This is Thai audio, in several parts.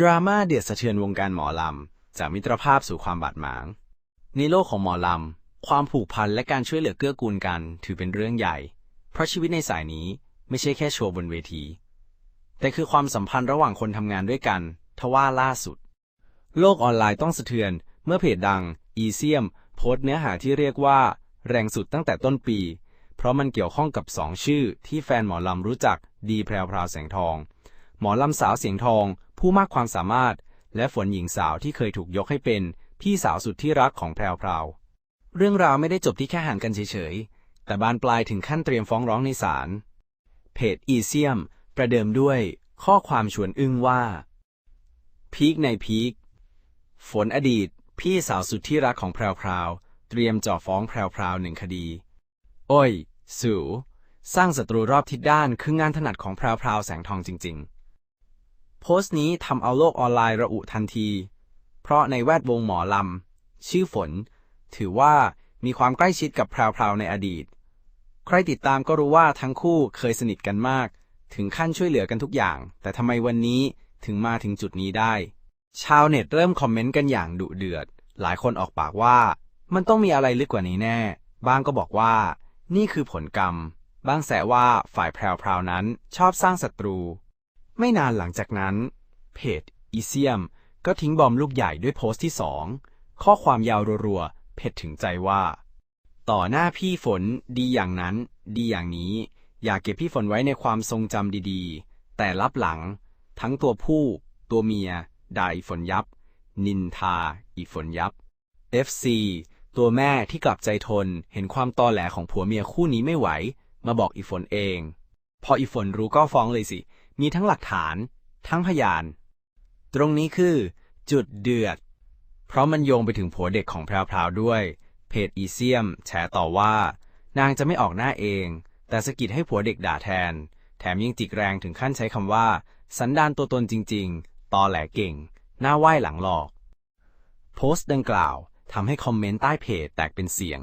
ดราม่าเดือดสะเทือนวงการหมอลำ จากมิตรภาพสู่ความบาดหมาง ในโลกของหมอลำ ความผูกพันและการช่วยเหลือเกื้อกูลกันถือเป็นเรื่องใหญ่ เพราะชีวิตในสายนี้ไม่ใช่แค่โชว์บนเวที แต่คือความสัมพันธ์ระหว่างคนทำงานด้วยกัน ทว่าล่าสุด โลกออนไลน์ต้องสะเทือนเมื่อเพจดัง อีเซียม โพสต์เนื้อหาที่เรียกว่า แรงสุดตั้งแต่ต้นปี เพราะมันเกี่ยวข้องกับสองชื่อที่แฟนหมอลำรู้จักดีแพรวพราวแสงทอง หมอลำสาวเสียงทอง ผู้มากความสามารถ และฝนหญิงสาวที่เคยถูกยกให้เป็น พี่สาวสุดที่รักของแพรวพราวเรื่องราวไม่ได้จบที่แค่ห่างกันเฉยๆ แต่บานปลายถึงขั้นเตรียมฟ้องร้องในศาล เพจอีเซียม ประเดิมด้วย ข้อความชวนอึ้งว่า พีคในพีคฝนอดีต พี่สาวสุดที่รักของแพรวพราวเตรียมจ่อฟ้องแพรวพราวหนึ่งคดี โอ้ย สู สร้างศัตรูรอบทิศด้านคืองานถนัดของแพรวพราวแสงทองจริง ๆ โพสต์นี้ทำเอาโลกออนไลน์ระอุทันที เพราะในแวดวงหมอลำ ชื่อฝน ถือว่ามีความใกล้ชิดกับแพรวในอดีต ใครติดตามก็รู้ว่าทั้งคู่เคยสนิทกันมาก ถึงขั้นช่วยเหลือกันทุกอย่าง แต่ทำไมวันนี้ถึงมาถึงจุดนี้ได้ ชาวเน็ตเริ่มคอมเมนต์กันอย่างดุเดือด หลายคนออกปากว่า มันต้องมีอะไรลึกกว่านี้แน่ บางก็บอกว่า นี่คือผลกรรม บางแสว่าฝ่ายแพรวๆนั้นชอบสร้างศัตรู ไม่นานหลังจากนั้น เพจอีเซียม ก็ทิ้งบอมลูกใหญ่ด้วยโพสต์ที่สองข้อความยาวรัวๆเผ็ดถึงใจว่า ต่อหน้าพี่ฝนดีอย่างนั้น ดีอย่างนี้ อยากเก็บพี่ฝนไว้ในความทรงจำดีๆ แต่ลับหลัง ทั้งตัวผู้ ตัวเมียด่าอีฝนยับ นินทา อีฝนยับ FC ตัวแม่ที่กลับใจทนเห็นความตอแหลของผัวเมียคู่นี้ไม่ไหว มาบอกอีฝนเอง พออีฝนรู้ก็ฟ้องเลยสิ มีทั้งหลักฐาน ทั้งพยาน ตรงนี้คือ จุดเดือด เพราะมันโยงไปถึงผัวเด็กของแพรวๆด้วย เพจอีเซียม แฉต่อว่า นางจะไม่ออกหน้าเอง แต่สะกิดให้ผัวเด็กด่าแทน แถมยังจิกแรงถึงขั้นใช้คำว่า สันดานตัวตนจริง ๆ ตอแหลเก่ง หน้าไหว้หลังหลอก โพสต์ดังกล่าวทำให้คอมเมนต์ใต้เพจแตกเป็นเสียง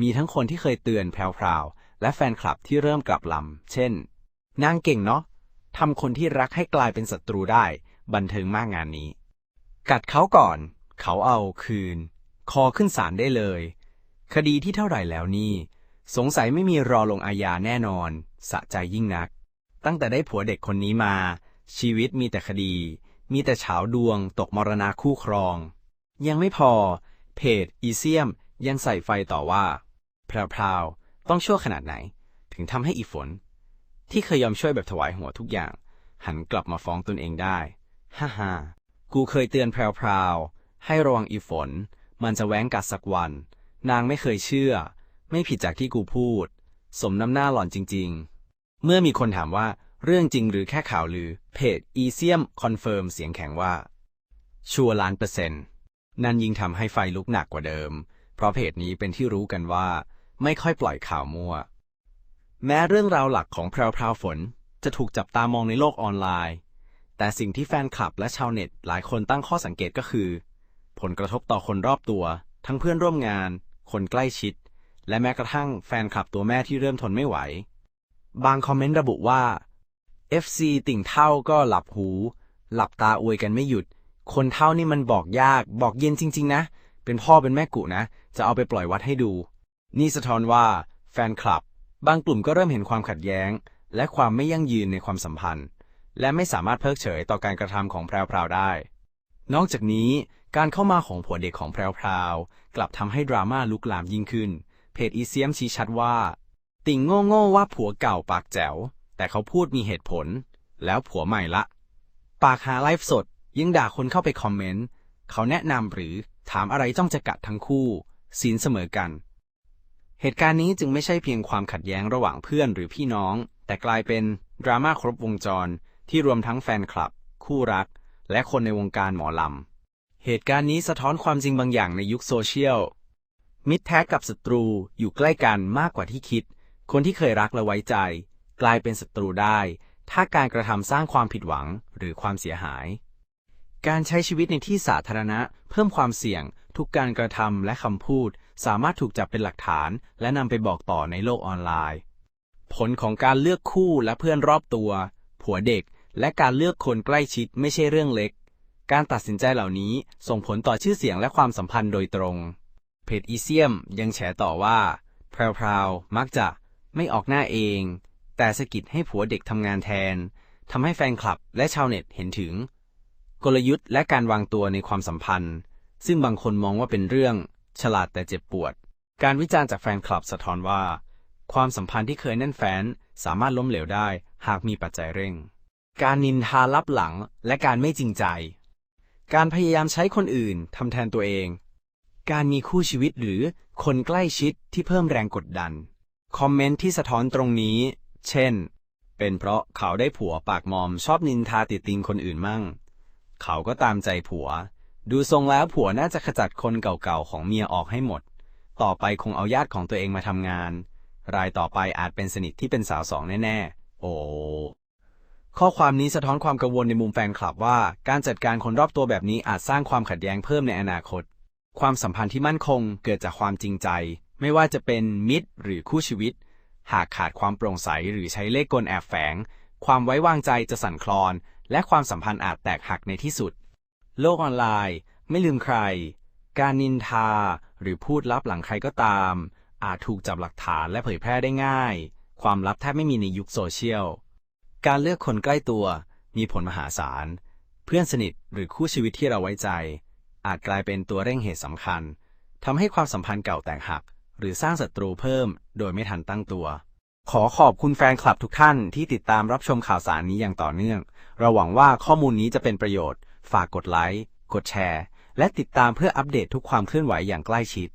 มีทั้งคนที่เคยเตือนแพรวๆและแฟนคลับที่เริ่มกลับลำ เช่น นางเก่งเนาะ ทำคนที่รักให้กลายเป็นศัตรูได้ บันเทิงมากงานนี้ กัดเขาก่อน เขาเอาคืน คอขึ้นศาลได้เลย คดีที่เท่าไหร่แล้วนี่ สงสัยไม่มีรอลงอาญาแน่นอน สะใจยิ่งนัก ตั้งแต่ได้ผัวเด็กคนนี้มา ชีวิตมีแต่คดี มีแต่เฉาดวง ตกมรณาคู่ครอง ยังไม่พอ เพจอีเซียมยังใส่ไฟต่อว่าแพรวๆต้องชั่วขนาดไหน ถึงทำให้อีฝน ที่เคยยอมช่วยแบบถวายหัวทุกอย่าง หันกลับมาฟ้องตนเองได้ฮ่าฮ่ากูเคยเตือนแพรวๆให้ระวังอีฝน มันจะแว้งกัดสักวัน นางไม่เคยเชื่อ ไม่ผิดจากที่กูพูด สมน้ำหน้าหล่อนจริง ๆ เมื่อมีคนถามว่าเรื่องจริงหรือแค่ข่าวลือ เพจอีเซียมคอนเฟิร์มเสียงแข็งว่า ชัวร์ล้านเปอร์เซ็นต์นั่นยิ่งทำให้ไฟลุกหนักกว่าเดิม เพราะเพจนี้เป็นที่รู้กันว่า ไม่ค่อยปล่อยข่าวมั่ว แม้เรื่องราวหลักของแพรวพราวฝนจะถูกจับตามองในโลกออนไลน์ แต่สิ่งที่แฟนคลับและชาวเน็ตหลายคนตั้งข้อสังเกตก็คือ ผลกระทบต่อคนรอบตัว ทั้งเพื่อนร่วมงาน คนใกล้ชิด และแม้กระทั่งแฟนคลับตัวแม่ที่เริ่มทนไม่ไหว บางคอมเมนต์ระบุว่า FC ติ่งเท่าก็หลับหู หลับตาอวยกันไม่หยุด คนเท่านี่มันบอกยาก บอกเย็นจริง ๆ นะ เป็นพ่อเป็นแม่กุนะ จะเอาไปปล่อยวัดให้ดู นี่สะท้อนว่าแฟนคลับ บางกลุ่มก็เริ่มเห็นความขัดแย้ง และความไม่ยั่งยืนในความสัมพันธ์ และไม่สามารถเพิกเฉยต่อการกระทำของแพรวๆได้ นอกจากนี้การเข้ามาของผัวเด็กของแพรวๆกลับทำให้ดราม่าลุกลามยิ่งขึ้น เพจอีเซียมชี้ชัดว่า ติ่งโง่ๆว่าผัวเก่าปากแจ๋ว แต่เขาพูดมีเหตุผล แล้วผัวใหม่ละ ปากหาไลฟ์สดยังด่าคนเข้าไปคอมเมนต์เขาแนะนำหรือถามอะไรจ้องจะกัดทั้งคู่ศีลเสมอกัน เหตุการณ์นี้จึงไม่ใช่เพียงความขัดแย้งระหว่างเพื่อนหรือพี่น้อง แต่กลายเป็นดราม่าครบวงจร ที่รวมทั้งแฟนคลับ คู่รัก และคนในวงการหมอลำ เหตุการณ์นี้สะท้อนความจริงบางอย่างในยุคโซเชียล มิตรแท้กับศัตรูอยู่ใกล้กันมากกว่าที่คิด คนที่เคยรักและไว้ใจ กลายเป็นศัตรูได้ ถ้าการกระทำสร้างความผิดหวังหรือความเสียหาย การใช้ชีวิตในที่สาธารณะ เพิ่มความเสี่ยง ทุกการกระทำและคำพูด สามารถถูกจับเป็นหลักฐาน และนำไปบอกต่อในโลกออนไลน์ ผลของการเลือกคู่และเพื่อนรอบตัว ผัวเด็ก และการเลือกคนใกล้ชิดไม่ใช่เรื่องเล็ก การตัดสินใจเหล่านี้ส่งผลต่อชื่อเสียงและความสัมพันธ์โดยตรง เพจอีเซียมยังแฉต่อว่าแพรวๆมักจะไม่ออกหน้าเอง แต่สะกิดให้ผัวเด็กทำงานแทนทำให้แฟนคลับและชาวเน็ตเห็นถึง กลยุทธ์และการวางตัวในความสัมพันธ์ ซึ่งบางคนมองว่าเป็นเรื่อง ฉลาดแต่เจ็บปวด การวิจารณ์จากแฟนคลับสะท้อนว่า ความสัมพันธ์ที่เคยแน่นแฟ้นสามารถล้มเหลวได้หากมีปัจจัยเร่ง การนินทาลับหลังและการไม่จริงใจ การพยายามใช้คนอื่นทำแทนตัวเอง การมีคู่ชีวิตหรือคนใกล้ชิดที่เพิ่มแรงกดดัน คอมเมนต์ที่สะท้อนตรงนี้ เช่น เป็นเพราะเขาได้ผัวปากมอมชอบนินทาติดติงคนอื่นมั่ง เขาก็ตามใจผัว ดูทรงแล้วผัวน่าจะขจัดคนเก่าๆของเมียออกให้หมด ต่อไปคงเอาญาติของตัวเองมาทำงาน รายต่อไปอาจเป็นสนิทที่เป็นสาวสองแน่ๆ โอ้ ข้อความนี้สะท้อนความกังวลในมุมแฟนคลับว่า การจัดการคนรอบตัวแบบนี้อาจสร้างความขัดแย้งเพิ่มในอนาคต ความสัมพันธ์ที่มั่นคงเกิดจากความจริงใจ ไม่ว่าจะเป็นมิตรหรือคู่ชีวิต หากขาดความโปร่งใสหรือใช้เล่ห์กลแอบแฝง ความไว้วางใจจะสั่นคลอน และความสัมพันธ์อาจแตกหักในที่สุด โลกออนไลน์ ไม่ลืมใคร การนินทา หรือพูดลับหลังใครก็ตาม อาจถูกจับหลักฐานและเผยแพร่ได้ง่าย ความลับแทบไม่มีในยุคโซเชียล การเลือกคนใกล้ตัวมีผลมหาศาล เพื่อนสนิทหรือคู่ชีวิตที่เราไว้ใจ อาจกลายเป็นตัวเร่งเหตุสำคัญทำให้ความสัมพันธ์เก่าแตกหัก หรือสร้างศัตรูเพิ่ม โดยไม่ทันตั้งตัว ขอขอบคุณแฟนคลับทุกท่านที่ติดตามรับชมข่าวสารนี้อย่างต่อเนื่อง เราหวังว่าข้อมูลนี้จะเป็นประโยชน์ ฝากกดไลค์ กดแชร์ และติดตามเพื่ออัปเดตทุกความเคลื่อนไหวอย่างใกล้ชิด